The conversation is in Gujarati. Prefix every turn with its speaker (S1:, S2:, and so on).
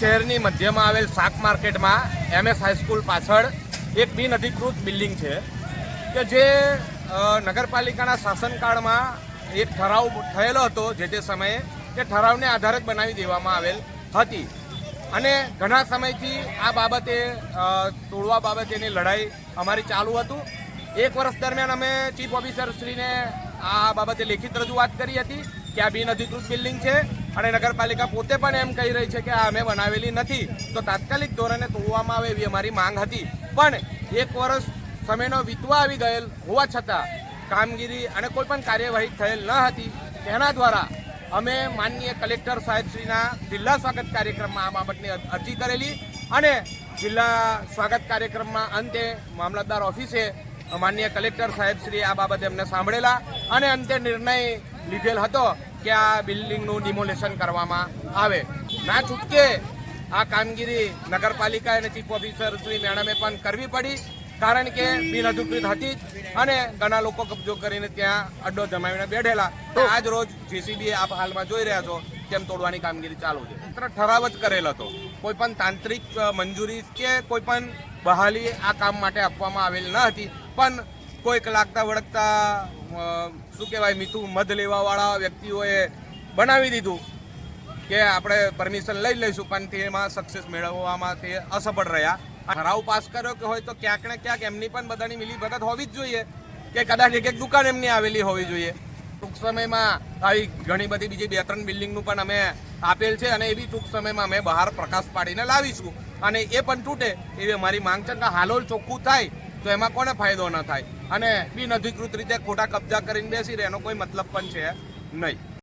S1: શહેરની મધ્યમાં આવેલ શાક માર્કેટમાં એમએસ હાઈસ્કૂલ પાછળ એક બિન અધિકૃત બિલ્ડિંગ છે કે જે નગરપાલિકાના શાસનકાળમાં એક ઠરાવ થયેલો હતો જે તે સમયે તે ઠરાવને આધારે બનાવી દેવામાં આવેલ હતી. અને ઘણા સમયથી આ બાબતે તોડવા બાબતેની લડાઈ અમારી ચાલુ હતું. એક વર્ષ દરમિયાન અમે ચીફ ઓફિસર શ્રીને આ બાબતે લેખિત રજૂઆત કરી હતી કે આ બિન અધિકૃત બિલ્ડિંગ છે. અને નગરપાલિકા પોતે પણ એમ કહી રહી છે કે આ અમે બનાવેલી નથી. તો તાત્કાલિક ધોરણે તોડવામાં આવે એવી અમારી માંગ હતી. પણ એક વર્ષ સમયનો વીતવા આવી ગયેલ હોવા છતાં કામગીરી અને કોઈ પણ કાર્યવાહી થયેલ ન હતી. તેના દ્વારા અમે માનનીય કલેક્ટર સાહેબશ્રીના જિલ્લા સ્વાગત કાર્યક્રમમાં આ બાબતની અરજી કરેલી અને જિલ્લા સ્વાગત કાર્યક્રમમાં અંતે મામલતદાર ઓફિસે માનનીય કલેક્ટર સાહેબશ્રી આ બાબતે અમને સાંભળેલા અને અંતે નિર્ણય લીધેલ હતો. કે આ બિલ્ડિંગનું ડિમોલેશન કરવામાં આવે. ના છૂટકે આ કામગીરી નગરપાલિકા અને ચીફ ઓફિસર શ્રી મેડમે પણ કરવી પડી, કારણ કે બિન અધિકૃત હતી જ અને ઘણા લોકો કબજો કરીને ત્યાં અડ્ડો જમાવીને બેઠેલા. આજ રોજ જીસીબી આપ હાલમાં જોઈ રહ્યા છો તેમ તોડવાની કામગીરી ચાલુ છે. માત્ર ઠરાવ જ કરેલ હતો. કોઈ પણ તાંત્રિક મંજૂરી કે કોઈ પણ બહાલી આ કામ માટે આપવામાં આવેલ ન હતી. પણ કોઈક લાગતા વળગતા શું કહેવાય, મીઠું મધ લેવાવાળા વ્યક્તિઓએ બનાવી દીધું કે આપણે પરમિશન લઈ લઈશું, પણ તેમાં સક્સેસ મેળવવામાં તે અસફળ રહ્યા. ઠરાવ પાસ કર્યો કે હોય તો ક્યાંક ને ક્યાંક એમની પણ બધાની મિલી ભગત હોવી જ જોઈએ કે કદાચ એક એક દુકાન એમની આવેલી હોવી જોઈએ. ટૂંક સમયમાં આવી ઘણી બધી બીજી બે ત્રણ બિલ્ડિંગનું પણ અમે આપેલ છે અને એ બી ટૂંક સમયમાં અમે બહાર પ્રકાશ પાડીને લાવીશું. અને એ પણ તૂટે એવી અમારી માંગ છે કે હાલોલ ચોખ્ખું થાય તો એમાં કોને ફાયદો ન થાય? અને બિન અધિકૃત રીતે ખોટા કબજા કરીને બેસી રહે એનો કોઈ મતલબ પણ છે નહીં.